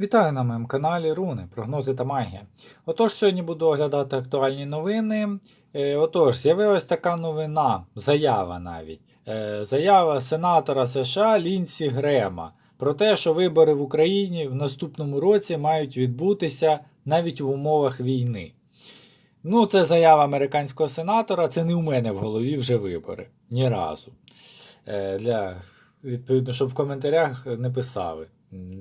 Вітаю на моєму каналі Руни, прогнози та магія. Отож, сьогодні буду оглядати актуальні новини. Е, Отож, з'явилась така новина, заява навіть. Е, Заява сенатора США Лінсі Грема про те, що вибори в Україні в наступному році мають відбутися навіть в умовах війни. Ну, це заява американського сенатора, це не у мене в голові вже вибори. Ні разу. Е, Для, відповідно, щоб в коментарях не писали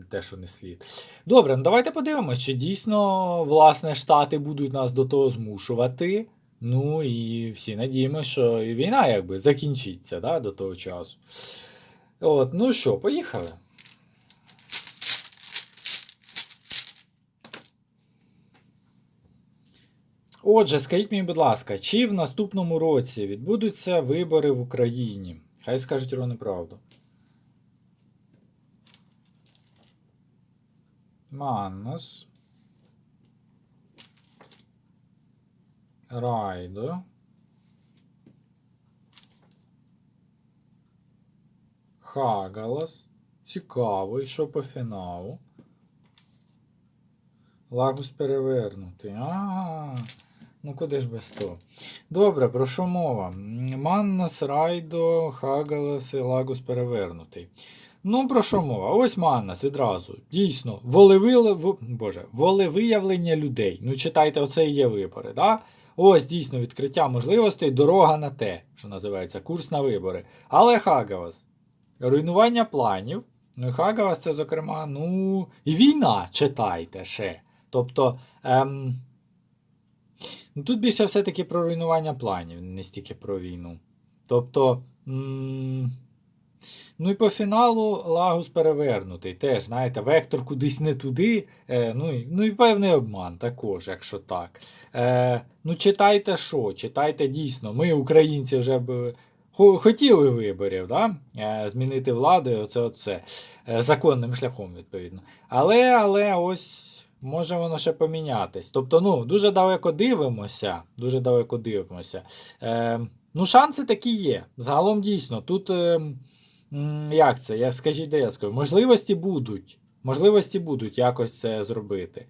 те, що не слід. Добре, ну давайте подивимось, чи дійсно власне штати будуть нас до того змушувати. Ну і всі надіємося, що і війна якби закінчиться да, до того часу. От, ну що, поїхали. Отже, скажіть мені, будь ласка, чи в наступному році відбудуться вибори в Україні? Хай скажуть ровно правду. Маннас. Райдо. Хагалас. Цікаво, і що по фіналу? Лагус перевернутий. А, ну куди ж без того? Добре, про що мова? Маннас, Райдо, Хагалас і Лагус перевернутий. Ну, про що мова? Ось Маннас відразу. Дійсно, волевили... Боже, волевиявлення людей. Ну, читайте, оце і є вибори. Да? Ось дійсно відкриття можливостей, дорога на те, що називається курс на вибори. Але Хагавас. Руйнування планів. Ну, Хагавас це, зокрема, ну, і війна читайте ще. Тобто. Ем... Ну, тут більше все-таки про руйнування планів, не стільки про війну. Тобто. М- Ну і по фіналу Лагус перевернутий. Теж, знаєте, вектор кудись не туди. Е, ну, і, ну і певний обман також, якщо так. Е, ну, читайте що? Читайте дійсно. Ми, українці, вже б хотіли виборів, да? е, змінити владу, і оце, оце. Законним шляхом, відповідно. Але, але ось. Може воно ще помінятись. Тобто, ну, дуже далеко дивимося. Дуже далеко дивимося. Е, ну, шанси такі є. Загалом дійсно. Тут. Е, Як це? Я, скажіть, де я скажу? Можливості будуть. Можливості будуть якось це зробити.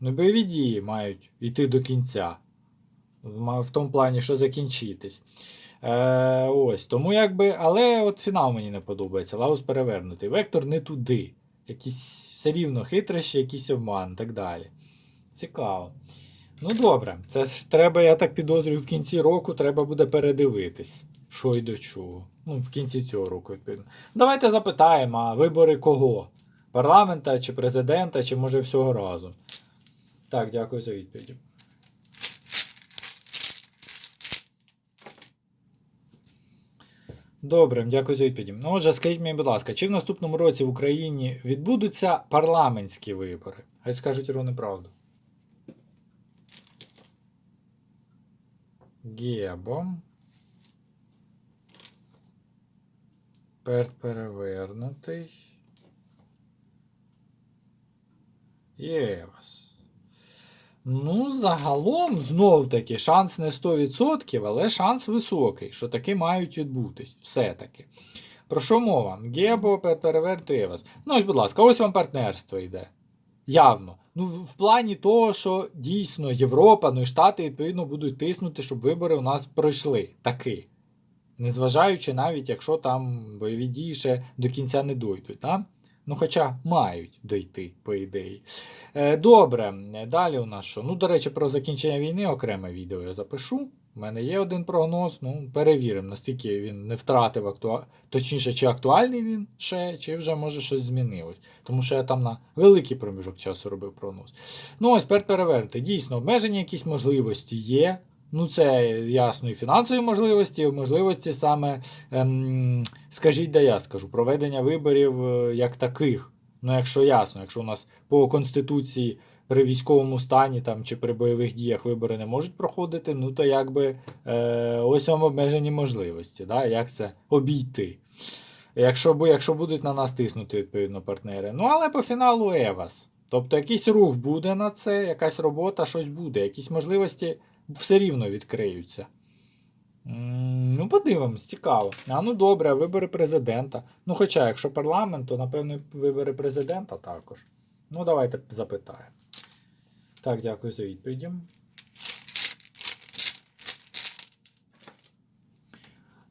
Ну, бойові дії мають йти до кінця. В тому плані, що закінчитись. Е, ось, тому якби, але от фінал мені не подобається. Лаус перевернутий. Вектор не туди. Якісь все рівно хитрощі, якийсь обман і так далі. Цікаво. Ну добре, це ж треба, я так підозрюю, в кінці року треба буде передивитись, що й до чого. Ну, в кінці цього року, відповідно. Давайте запитаємо, а вибори кого? Парламента чи президента, чи може всього разу. Так, дякую за відповіді. Добре, дякую за відповіді. Ну, отже, скажіть мені, будь ласка, чи в наступному році в Україні відбудуться парламентські вибори? Хай скажуть ровно правду. Гебо. Перт перевернутий. Євас. Ну, загалом, знов таки, шанс не 100%, але шанс високий, що таки мають відбутись. Все-таки. Про що мова? Гебо перевернутий Євас. Ну, ось, будь ласка, ось вам партнерство йде. Явно. Ну, в плані того, що дійсно Європа, ну і Штати, відповідно, будуть тиснути, щоб вибори у нас пройшли. Таки. Незважаючи навіть, якщо там бойові дії ще до кінця не дойдуть. Да? Ну, хоча мають дойти, по ідеї. Е, добре, далі у нас що? Ну, до речі, про закінчення війни окреме відео я запишу. У мене є один прогноз, ну, перевіримо, наскільки він не втратив актуа... точніше, чи актуальний він ще, чи вже може щось змінилось. Тому що я там на великий проміжок часу робив прогноз. Ну, ось тепер перевернути. Дійсно, обмежені якісь можливості є. Ну, це ясно, і фінансові можливості, і можливості саме, ем, скажіть, де я скажу, проведення виборів е, як таких. Ну, якщо ясно, якщо у нас по Конституції при військовому стані там, чи при бойових діях вибори не можуть проходити, ну то якби е, ось вам обмежені можливості, да, як це обійти. Якщо, якщо будуть на нас тиснути, відповідно, партнери. Ну, але по фіналу Евас. Тобто якийсь рух буде на це, якась робота, щось буде, якісь можливості все рівно відкриються. Ну, подивимось, цікаво. А ну добре, вибори президента. Ну, хоча, якщо парламент, то напевно вибори президента також. Ну, давайте запитаємо. Так, дякую за відповіді.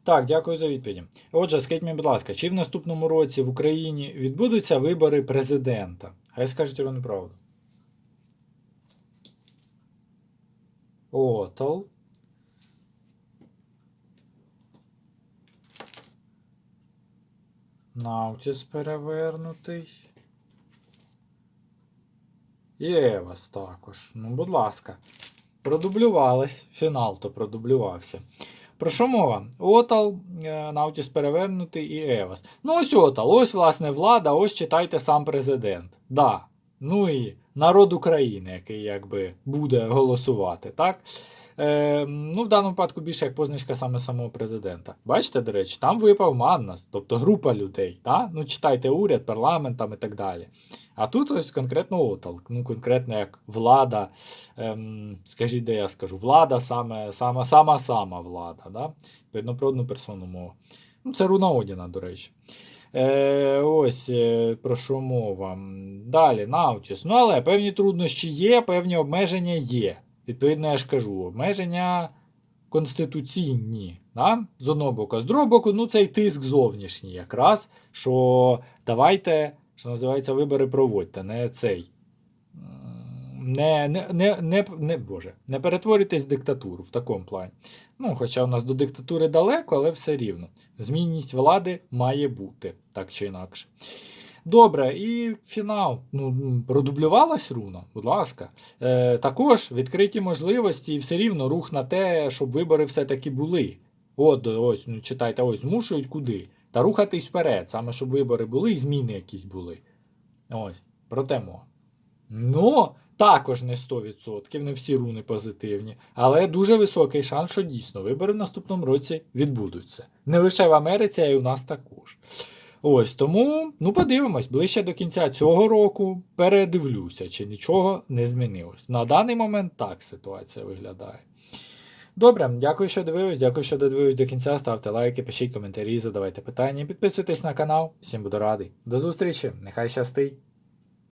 Так, дякую за відповіді. Отже, скажіть мені, будь ласка, чи в наступному році в Україні відбудуться вибори президента? Хай скажуть вони правду. Отал. Наутіс перевернутий. І Евас також. Ну, будь ласка. Продублювались. Фінал то продублювався. Про що мова? Отал, е, Наутіс перевернутий і Евас. Ну, ось Отал, ось, власне, влада, ось читайте сам президент. Да. Ну і народ України, який якби буде голосувати, так? Е, ну, в даному випадку більше як позначка саме самого президента. Бачите, до речі, там випав Маннас, тобто група людей. Так? Ну, читайте уряд, парламент там і так далі. А тут ось конкретно Отал, ну, конкретно як влада, ем, скажіть, де я скажу, влада саме, сама, сама сама влада. Да? Про одну персону мова. Ну, це Руна Одіна, до речі. Е, ось е, про що мова. Далі, Наутіс. Ну, але певні труднощі є, певні обмеження є. Відповідно, я ж кажу, обмеження конституційні. Да? З одного боку, а з другого боку, ну цей тиск зовнішній якраз, що давайте, що називається, вибори проводьте, не цей. Не, не, не, не, Боже, не перетворюйтесь в диктатуру в такому плані. Ну, хоча у нас до диктатури далеко, але все рівно. Змінність влади має бути, так чи інакше. Добре, і фінал. Ну, продублювалась руна, будь ласка. Е, також відкриті можливості і все рівно рух на те, щоб вибори все-таки були. От, ось, ну, читайте, ось, змушують куди. Та рухатись вперед, саме щоб вибори були і зміни якісь були. Ось, про мова. Ну, також не 100%, не всі руни позитивні, але дуже високий шанс, що дійсно вибори в наступному році відбудуться. Не лише в Америці, а й у нас також. Ось тому, ну подивимось, ближче до кінця цього року передивлюся, чи нічого не змінилось. На даний момент так ситуація виглядає. Добре, дякую, що дивились, дякую, що додивились до кінця. Ставте лайки, пишіть коментарі, задавайте питання, підписуйтесь на канал. Всім буду радий. До зустрічі, нехай щастить!